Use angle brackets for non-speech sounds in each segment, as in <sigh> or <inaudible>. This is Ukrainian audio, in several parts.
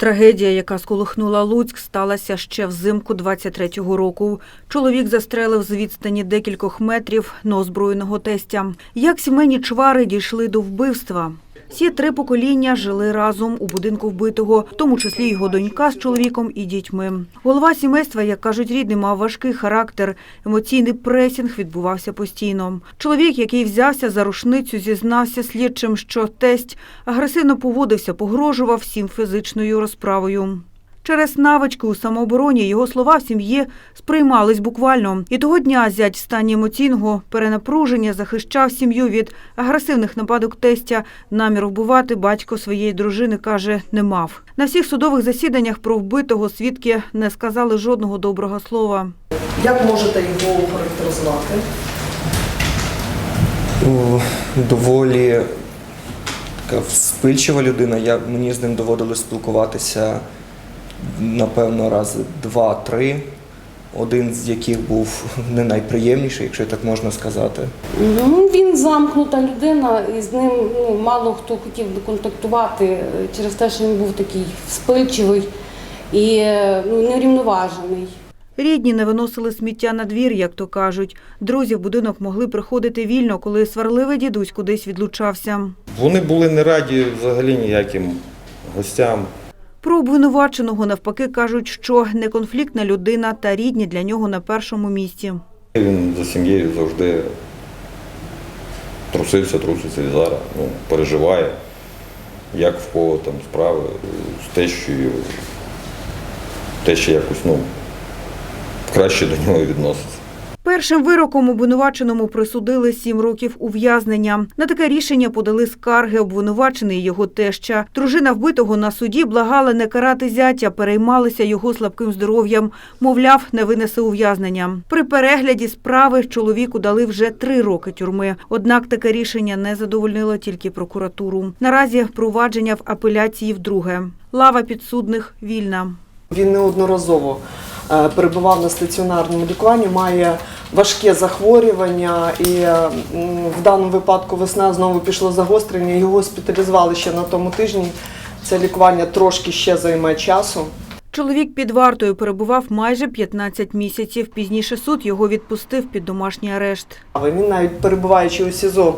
Трагедія, яка сколихнула Луцьк, сталася ще взимку 23-го року. Чоловік застрелив з відстані декількох метрів неозброєного тестя. Як сімейні чвари дійшли до вбивства? Всі три покоління жили разом у будинку вбитого, в тому числі його донька з чоловіком і дітьми. Голова сімейства, як кажуть рідні, мав важкий характер. Емоційний пресінг відбувався постійно. Чоловік, який взявся за рушницю, зізнався слідчим, що тесть агресивно поводився, погрожував всім фізичною розправою. Через навички у самообороні його слова в сім'ї сприймались буквально. І того дня зять в стані емоційного перенапруження захищав сім'ю від агресивних нападок тестя. Наміру вбивати батько своєї дружини, каже, не мав. На всіх судових засіданнях про вбитого свідки не сказали жодного доброго слова. Як можете його охарактеризувати? О, доволі така вспильчива людина. Я, мені з ним доводилось спілкуватися, напевно, рази два-три. Один з яких був <laughs> не найприємніший, якщо так можна сказати. Ну, він замкнута людина, і з ним ну, мало хто хотів би контактувати е, через те, що він був такий вспильчивий і е, ну, нерівноважений. Рідні не виносили сміття на двір, як то кажуть. Друзі в будинок могли приходити вільно, коли сварливий дідусь кудись відлучався. Вони були не раді взагалі ніяким гостям. Про обвинуваченого навпаки кажуть, що неконфліктна людина та рідні для нього на першому місці. Він за сім'єю завжди трусився, труситься і зараз. Ну, переживає, як в кого там справи з тещою. Теща якось ну, краще до нього відноситься. Першим вироком обвинуваченому присудили сім років ув'язнення. На таке рішення подали скарги обвинувачений його теща. Дружина вбитого на суді благала не карати зятя, переймалися його слабким здоров'ям. Мовляв, не винесе ув'язнення. При перегляді справи чоловіку дали вже три роки тюрми. Однак таке рішення не задовольнило тільки прокуратуру. Наразі провадження в апеляції вдруге. Лава підсудних вільна. Він неодноразово перебував на стаціонарному лікуванні, має важке захворювання, і е, в даному випадку весна знову пішло загострення. Його госпіталізували ще на тому тижні. Це лікування трошки ще займе часу. Чоловік під вартою перебував майже 15 місяців. Пізніше суд його відпустив під домашній арешт. Він навіть перебуваючи у СІЗО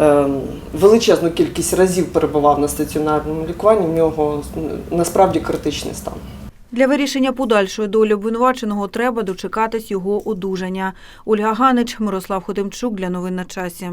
е, величезну кількість разів перебував на стаціонарному лікуванні. В нього насправді критичний стан. Для вирішення подальшої долі обвинуваченого треба дочекатись його одужання. Ольга Ганич, Мирослав Хотимчук для новин на часі.